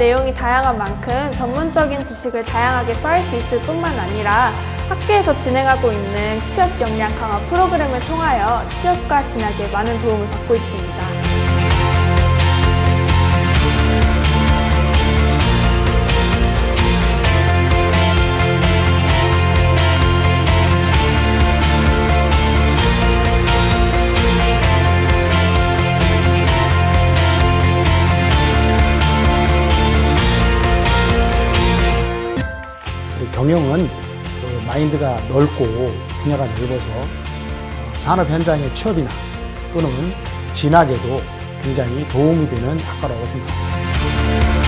내용이 다양한 만큼 전문적인 지식을 다양하게 쌓을 수 있을 뿐만 아니라 학교에서 진행하고 있는 취업 역량 강화 프로그램을 통하여 취업과 진학에 많은 도움을 받고 있습니다. 경영은 그 마인드가 넓고 분야가 넓어서 어, 산업 현장의 취업이나 또는 진학에도 굉장히 도움이 되는 학과라고 생각합니다.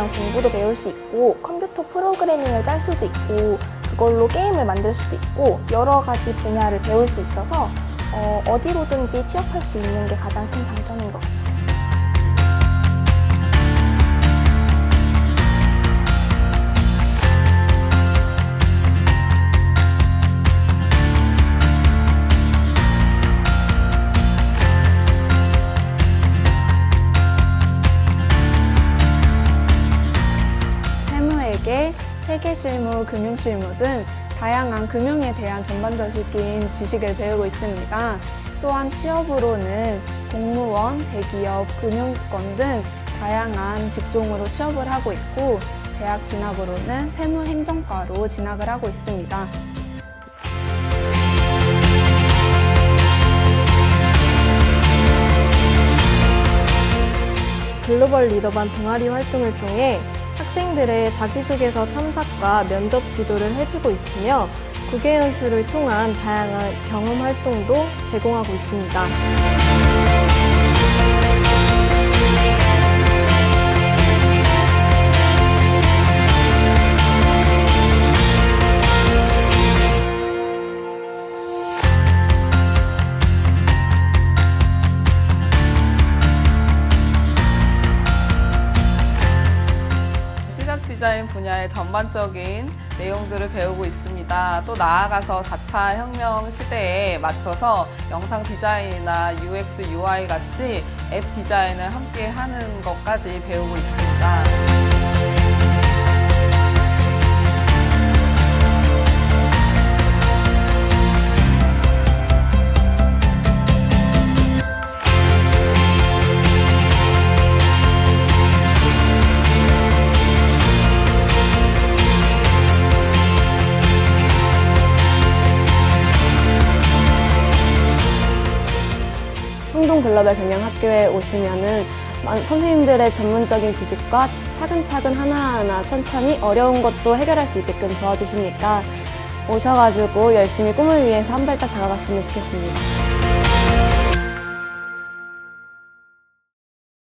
대한 공부도 배울 수 있고 컴퓨터 프로그래밍을 짤 수도 있고 그걸로 게임을 만들 수도 있고 여러 가지 분야를 배울 수 있어서 어, 어디로든지 취업할 수 있는 게 가장 큰 장점인 것 같아요. 회계, 회계실무, 금융실무 등 다양한 금융에 대한 전반적인 지식을 배우고 있습니다. 또한 취업으로는 공무원, 대기업, 금융권 등 다양한 직종으로 취업을 하고 있고 대학 진학으로는 세무행정과로 진학을 하고 있습니다. 글로벌 리더반 동아리 활동을 통해 학생들의 자기소개서 참석과 면접 지도를 해주고 있으며 국외 연수를 통한 다양한 경험 활동도 제공하고 있습니다. 디자인 분야의 전반적인 내용들을 배우고 있습니다. 또 나아가서 4차 혁명 시대에 맞춰서 영상 디자인이나 UX, UI 같이 앱 디자인을 함께 하는 것까지 배우고 있습니다. 홍동글로벌 경영학교에 오시면은 만- 선생님들의 전문적인 지식과 차근차근 하나하나 천천히 어려운 것도 해결할 수 있게끔 도와주시니까 오셔가지고 열심히 꿈을 위해서 한 발짝 다가갔으면 좋겠습니다.